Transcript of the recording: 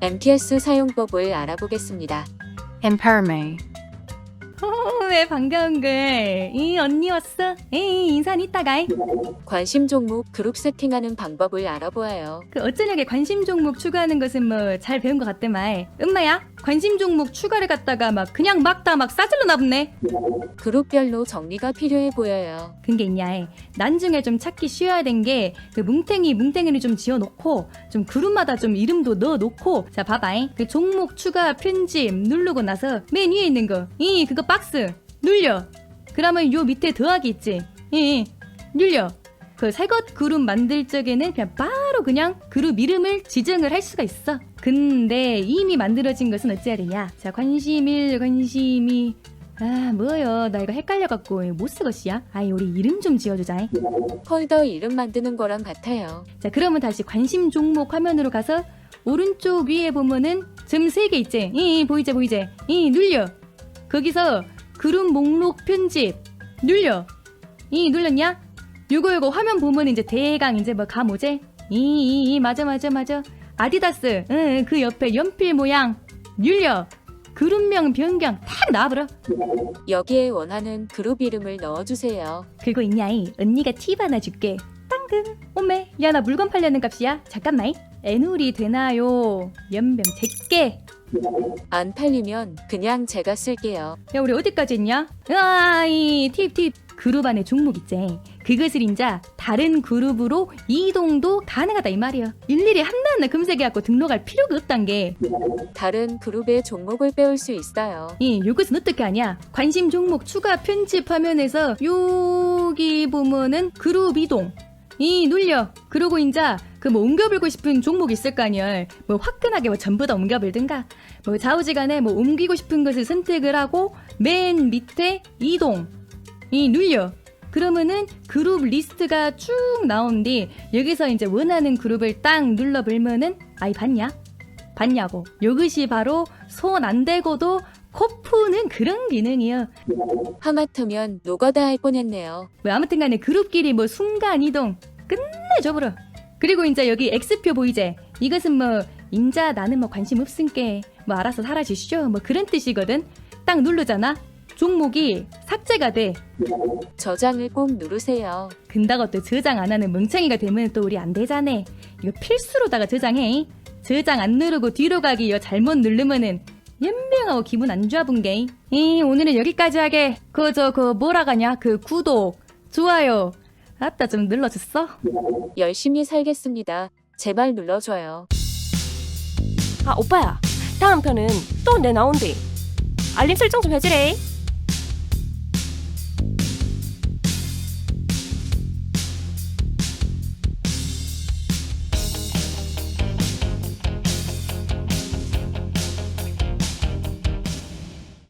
MTS 사용법을 알아보겠습니다. empowerment, 어, 왜 반가운 걸? 이 언니 왔어? 에이 인사는 이따가. 이. 관심 종목 그룹 세팅하는 방법을 알아보아요. 그 어쩌냐게 관심 종목 추가하는 것은 뭐 잘 배운 것 같대 말. 엄마야 관심 종목 추가를 갖다가 막 그냥 막 다 막 싸질러 나붙네. 그룹별로 정리가 필요해 보여요. 그게 있냐? 해. 난중에 좀 찾기 쉬워야 된 게 그 뭉탱이 뭉탱이를 좀 지어놓고 좀 그룹마다 좀 이름도 넣어놓고 자 봐봐 잉 그 종목 추가 편집 누르고 나서 맨 위에 있는 거 이 그거 박스 눌려. 그러면 요 밑에 더하기 있지? 이 눌려. 그 새것 그룹 만들 적에는 그냥 바로 그냥 그룹 이름을 지정을 할 수가 있어. 근데 이미 만들어진 것은 어찌해야 되냐? 자 관심일 관심이. 아 뭐요 나 이거 헷갈려갖고 못 쓰겠이야. 아이 우리 이름 좀 지어주자. 폴더 이름 만드는 거랑 같아요. 자 그러면 다시 관심 종목 화면으로 가서 오른쪽 위에 보면은 점세개 있지? 이, 이 보이지 보이지? 이 눌려. 거기서 그룹 목록 편집. 눌려. 이 눌렸냐? 요거 요거 화면 보면 이제 대강 이제 뭐 가모제? 이, 이, 이. 맞아 맞아 맞아. 아디다스. 응, 그 옆에 연필 모양. 눌려. 그룹명 변경 탁 나와버려. 여기에 원하는 그룹 이름을 넣어주세요. 그거 있냐이? 언니가 팁 하나 줄게. 땅금 오메 야나 물건 팔려는 값이야. 잠깐만 애누리 되나요? 연병 제게 안 팔리면 그냥 제가 쓸게요. 야 우리 어디까지 했냐? 아이 팁팁. 그룹 안에 종목 있지. 그것을 인자 다른 그룹으로 이동도 가능하다 이 말이야. 일일이 하나하나 검색해갖고 등록할 필요가 없단 게. 다른 그룹의 종목을 빼올 수 있어요. 이 요것은 어떻게 하냐? 관심 종목 추가 편집 화면에서 여기 보면은 그룹 이동. 이 눌려. 그러고 인자 그 뭐 옮겨불고 싶은 종목 있을 거 아니야 뭐 화끈하게 뭐 전부 다 옮겨불든가 뭐 좌우지간에 뭐 옮기고 싶은 것을 선택을 하고 맨 밑에 이동 이 눌려 그러면은 그룹 리스트가 쭉 나오는데 여기서 이제 원하는 그룹을 딱 눌러불면은 아이 봤냐? 봤냐고 이것이 바로 손 안 대고도 코 푸는 그런 기능이요. 하마터면 노가다 할 뻔했네요. 뭐 아무튼간에 그룹끼리 뭐 순간 이동 끝내줘 버려. 그리고 이제 여기 X표 보이제? 이것은 뭐 인자 나는 뭐 관심 없은게 뭐 알아서 사라지시죠? 뭐 그런 뜻이거든. 딱 누르잖아. 종목이 삭제가 돼. 저장을 꼭 누르세요. 근다고 또 저장 안 하는 멍청이가 되면 또 우리 안 되잖아. 이거 필수로다가 저장해. 저장 안 누르고 뒤로 가기 여 잘못 누르면은 연명하고 기분 안 좋아 본 게. 이 오늘은 여기까지 하게. 그저그 뭐라 가냐? 그 구독, 좋아요. 아따 좀 눌러줬어? 열심히 살겠습니다. 제발 눌러줘요. 아 오빠야 다음 편은 또 내 나온대 알림 설정 좀 해주래